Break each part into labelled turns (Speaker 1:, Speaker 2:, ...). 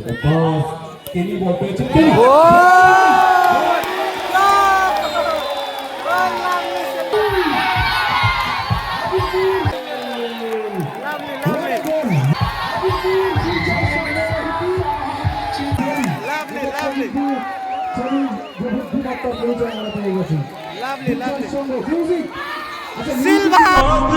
Speaker 1: Pass কেনি বল পেয়েছেন কেনি
Speaker 2: Lovely, lovely.
Speaker 1: বুদ্ধিমত্তা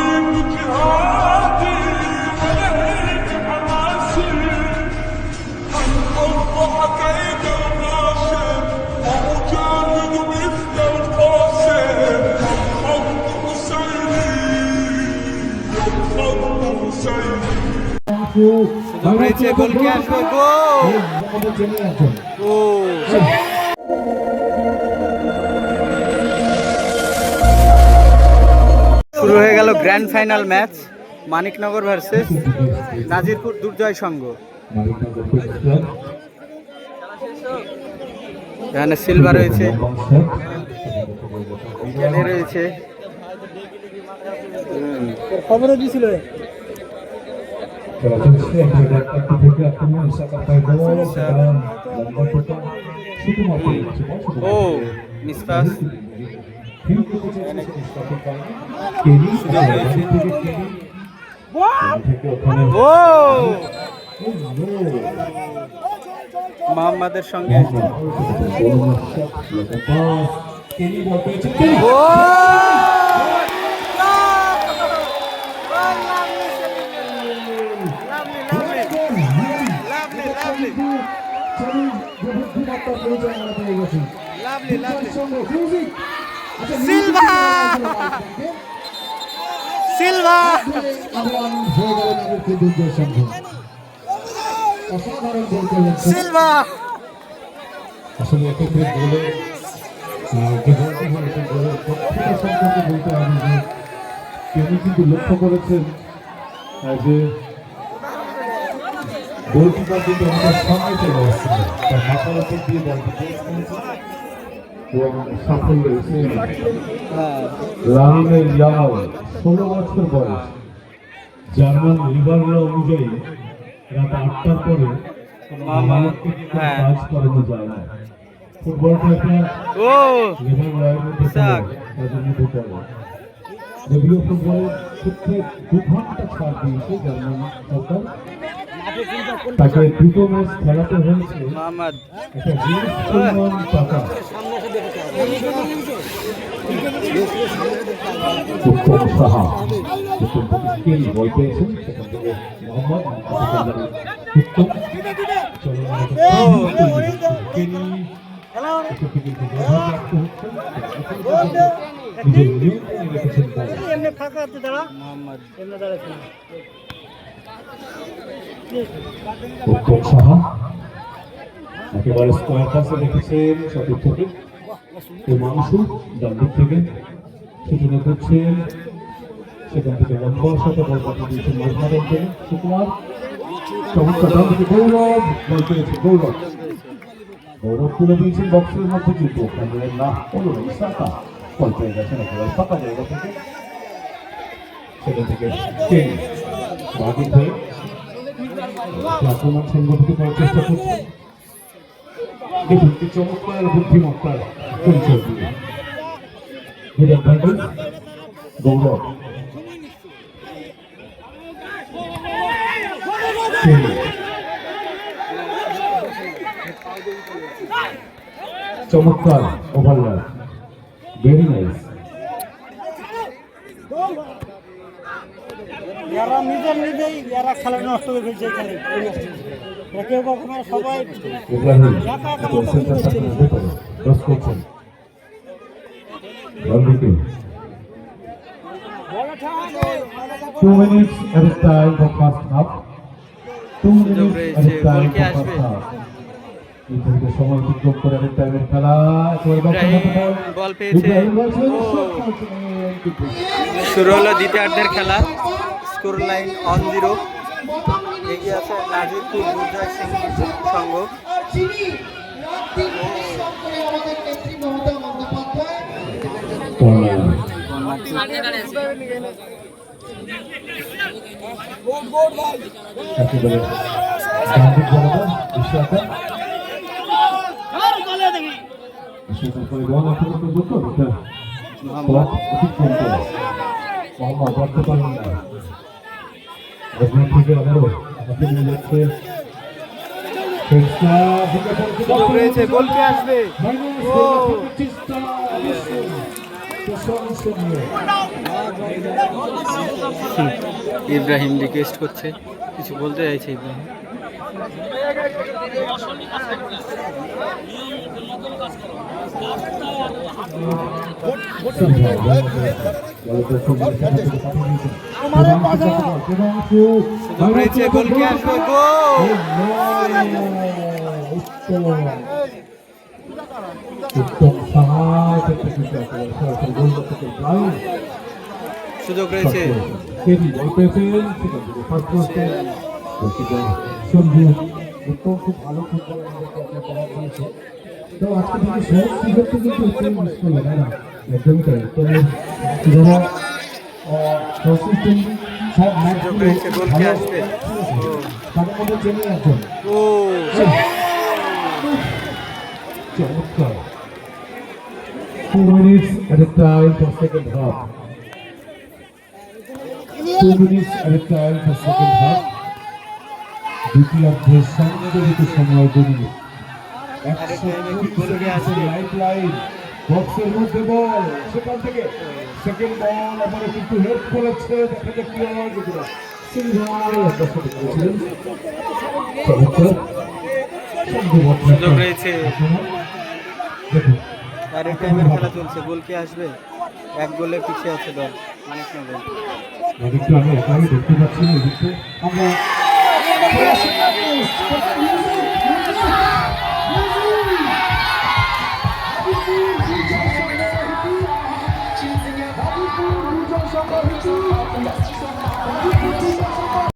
Speaker 2: রয়েছে আসবে গোল শুরু হয়ে গেল grand final match Maniknagar versus
Speaker 1: Nazirpur Durjoy Sangha.
Speaker 2: এখানে সিলভা রয়েছে রয়েছে। খবরও দিছিল
Speaker 1: খেলা চলছে একেবারে ডাক্তার থেকে সংঘ। অসাধারণ গোল করলেন
Speaker 2: সিলভা!
Speaker 1: আসলে এক্ষেত্রে দক্ষতা সম্পর্কে বলতে হবে যে তিনি কিন্তু লক্ষ্য করেছেন যে গোলকিপার কিন্তু আমাদের সামনে চলে আসছিল তার মাথার উপর দিয়ে বলটি এবং সাফল্য এসে ইয়ামাল ষোলো বছর বয়স। জার্মান লিভার অনুযায়ী রাত আটটার পরে
Speaker 2: হ্যাঁ।
Speaker 1: কাজ করানো যায় না। ফুটবলটা একটা লিভার লয়ের মধ্যে
Speaker 2: যাক।
Speaker 1: পড়ে, তাদের মধ্যে পড়ে। যদিও ফুটবলের ক্ষেত্রে দু ঘণ্টা ছাড় দিয়েছে জার্মান সরকার তাকে দুটো ম্যাচ খেলাতে হয়েছে। টাকা উত্তম সাহা। উত্তম স্কিল বল পেয়েছেন সেখান থেকে মোহাম্মদ উত্তম নিজের নিয়ন্ত্রণে রেখেছেন
Speaker 2: মোহাম্মদ
Speaker 1: উত্তম সাহা। একেবারে স্কোয়ার পাশে রেখেছেন সঠিক থেকে মাংসু ডান দিক থেকে। সূচনা করছেন সেখান থেকে লম্বার সাথে বল পাঠিয়ে দিয়েছেন মাঝমাঠ অঞ্চলে সুকুমার চমৎকার ডান দিকে গৌরব, বল পেয়েছে গৌরব। গৌরব তুলে দিয়েছেন বক্সের মধ্যে কিন্তু ওখানে না হলো না ইসাকা বল পেয়ে গেছেন একেবারে ফাঁকা জায়গা থেকে। সেখান থেকে বাগির হয়ে আক্রমণ সংগঠিত করার চেষ্টা করছে। দেখুন কি চমৎকার বুদ্ধিমত্তার পরিচয় দিয়ে। গৌরব। চমৎকার ভেরি নাইস
Speaker 3: এরা নিজের নিজেই এরা খেলা নষ্ট করে ফেলছে এখানে। কেউ কখনো সবাই
Speaker 1: ইব্রাহিম সেন্টার সার্কেলের ভেতরে ক্রস করছেন রণবীকে two minutes at time for first half two minutes
Speaker 2: রয়েছে,
Speaker 1: এট টাইম
Speaker 2: গোল কি
Speaker 1: ফর
Speaker 2: আসবে?
Speaker 1: ফার্স্ট হাফ এই থেকে সময় অতিক্রম করে এট টাইমের খেলা।
Speaker 2: বল পেয়েছে। শুরু হলো দ্বিতীয়ার্ধের খেলা। Score line on zero. এগিয়ে আছে নাজিরপুর দুর্জয় সিং সংঘ।
Speaker 1: মোহাম্মদ থেকে আবারও নিয়ে যাচ্ছে
Speaker 2: রয়েছে আসবে ইব্রাহিম রিকোয়েস্ট করছে। কিছু বলতে চাইছে ইব্রাহিম? সুযোগ রয়েছে গোল কে আসবে গোল
Speaker 1: উত্তম সাহায্য করতে কিন্তু একেবারে সরাসরি গোল
Speaker 2: সুযোগ রয়েছে।
Speaker 1: খুব ভালো ফুটবল আমাদেরকে একটা প্রভাব দিয়েছে তো আজকে থেকে সহজ সুযোগ তো কিন্তু উত্তম মিস করল না না একদমই তাই তবে যারা কনসিস্টেন্ট সব
Speaker 2: সুযোগ রয়েছে, আসবে?
Speaker 1: তাদের মধ্যে চেনে একজন চমৎকার Two minutes at a time for second half. Two minutes at a time for second half. দ্বিতীয়ার্ধের সংযোজিত সময়
Speaker 2: সুযোগ খেলা চলছে গোল কে আসবে এক গোলে পিছিয়ে আছে দল
Speaker 1: পাচ্ছি না এদিকে আমরা